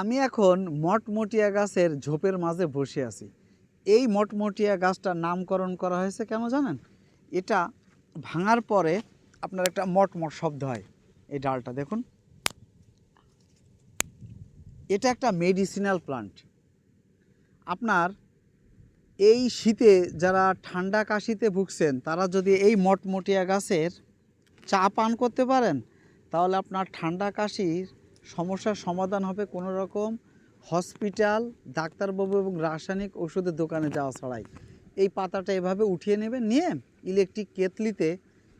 আমি এখন মটমটিয়া গাছের ঝোপের মাঝে বসে আছি। এই মটমটিয়া গাছটার নামকরণ করা হয়েছে কেন জানেন? এটা ভাঙার পরে আপনার একটা মটমট শব্দ হয়। এই ডালটা দেখুন। এটা একটা মেডিসিনাল প্লান্ট আপনার এই শীতে যারা ঠান্ডা কাশিতে ভুগছেন, তারা যদি এই মটমটিয়া গাছের চা পান করতে পারেন, তাহলে আপনার ঠান্ডা কাশির সমস্যার সমাধান হবে কোনো রকম হসপিটাল, ডাক্তারবাবু এবং রাসায়নিক ওষুধের দোকানে যাওয়া ছাড়াই। এই পাতাটা এভাবে উঠিয়ে নেবেন, নিয়ে ইলেকট্রিক কেতলিতে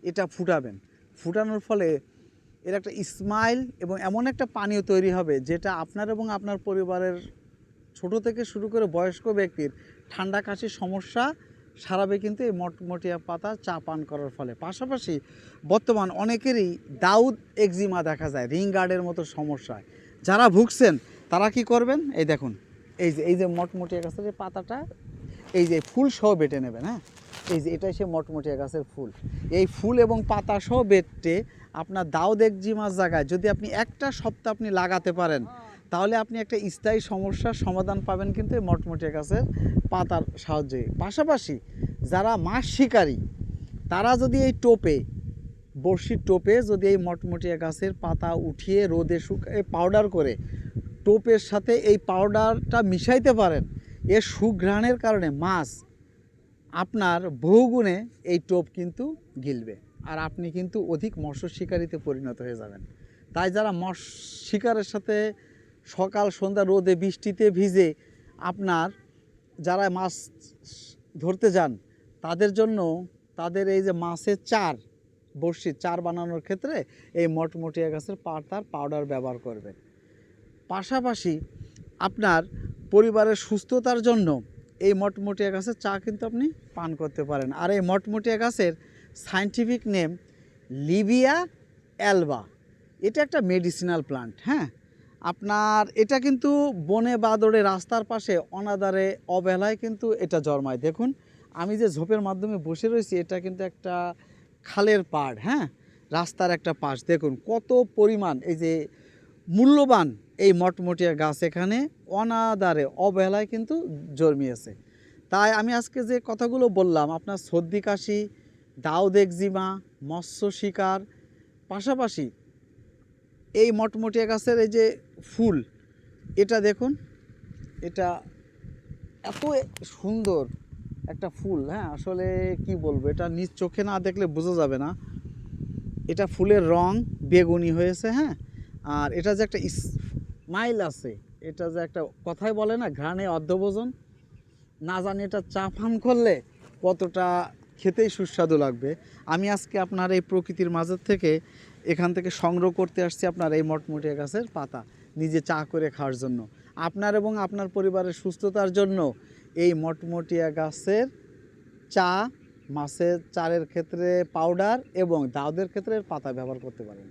এটা ফুটাবেন। ফুটানোর ফলে এর একটা স্মাইল এবং এমন একটা পানীয় তৈরি হবে যেটা আপনার এবং আপনার পরিবারের ছোট থেকে শুরু করে বয়স্ক ব্যক্তির ঠান্ডা কাশির সমস্যা সারাবে কিন্তু এই মটমটিয়া পাতা চা পান করার ফলে। পাশাপাশি বর্তমান অনেকেরই দাউদ একজিমা দেখা যায়, রিং গার্ডের মতো সমস্যায়। যারা ভুগছেন, তারা কি করবেন? এই দেখুন, এই যে এই যে মটমটিয়া গাছের যে পাতাটা, এই যে ফুল সহ বেটে নেবেন হ্যাঁ? এই যে এটাই সে মটমটিয়া গাছের ফুল। এই ফুল এবং পাতা সহ বেটে আপনার দাউদ একজিমার জায়গায় যদি আপনি একটা সপ্তাহ আপনি লাগাতে পারেন তাহলে আপনি একটা স্থায়ী সমস্যার সমাধান পাবেন কিন্তু এই মটমটিয়া গাছের পাতার সাহায্যে। পাশাপাশি যারা মাছ শিকারী, তারা যদি এই টোপে, বড়শির টোপে যদি এই মটমটিয়া গাছের পাতা উঠিয়ে রোদে শুকায় পাউডার করে টোপের সাথে এই পাউডারটা মিশাইতে পারেন, এর সুঘ্রাণের কারণে মাছ আপনার বহুগুণে এই টোপ কিন্তু গিলবে আর আপনি কিন্তু অধিক মৎস্য শিকারিতে পরিণত হয়ে যাবেন। তাই যারা মৎস্য শিকারের সাথে সকাল, সন্ধ্যা রোদে বৃষ্টিতে ভিজে আপনার যারা মাছ ধরতে যান, তাদের জন্য তাদের এই যে মাছের চার বড়শি, চার বানানোর ক্ষেত্রে এই মটমটিয়া গাছের পাতার পাউডার ব্যবহার করবেন। পাশাপাশি আপনার পরিবারের সুস্থতার জন্য এই মটমটিয়া গাছের চা কিন্তু আপনি পান করতে পারেন। আর এই মটমটিয়া গাছের সায়েন্টিফিক নেম লিবিয়া অ্যালবা এটা একটা মেডিসিনাল প্লান্ট হ্যাঁ? আপনার, এটা কিন্তু বনে বাদরে রাস্তার পাশে অনাদারে অবহেলায় কিন্তু এটা জন্মায়। দেখুন, আমি যে ঝোপের মাধ্যমে বসে রয়েছি, এটা কিন্তু একটা খালের পাড় হ্যাঁ? রাস্তার একটা পাশ। দেখুন, কত পরিমাণ, এই যে মূল্যবান এই মটমটিয়া গাছ এখানে অনাদারে অবহেলায় কিন্তু জন্মিয়েছে। তাই আমি আজকে যে কথাগুলো বললাম, আপনার সর্দি, কাশি, দাউদ একজিমা, মৎস্য শিকার, পাশাপাশি এই মটমটিয়া গাছের এই যে ফুল। এটা দেখুন, এটা এত সুন্দর একটা ফুল হ্যাঁ? আসলে কি বলব, এটা নিজ চোখে না দেখলে বোঝা যাবে না। এটা ফুলের রং বেগুনি হয়েছে হ্যাঁ? আর এটা যে একটা স্মাইল আছে, এটা যে একটা কথাই বলে না, ঘ্রাণে অর্ধভোজন। না জানি এটা চা ফান করলে কতটা খেতেই সুস্বাদু লাগবে। আমি আজকে আপনার এই প্রকৃতির মাঝের থেকে এখান থেকে সংগ্রহ করতে আসছি আপনার এই মটমটিয়া গাছের পাতা। নিজে চা করে খাওয়ার জন্য। আপনার এবং আপনার পরিবারের সুস্থতার জন্য এই মটমটিয়া গাছের চা, মাছের চারের ক্ষেত্রে পাউডার এবং দাউদের ক্ষেত্রে পাতা ব্যবহার করতে পারেন।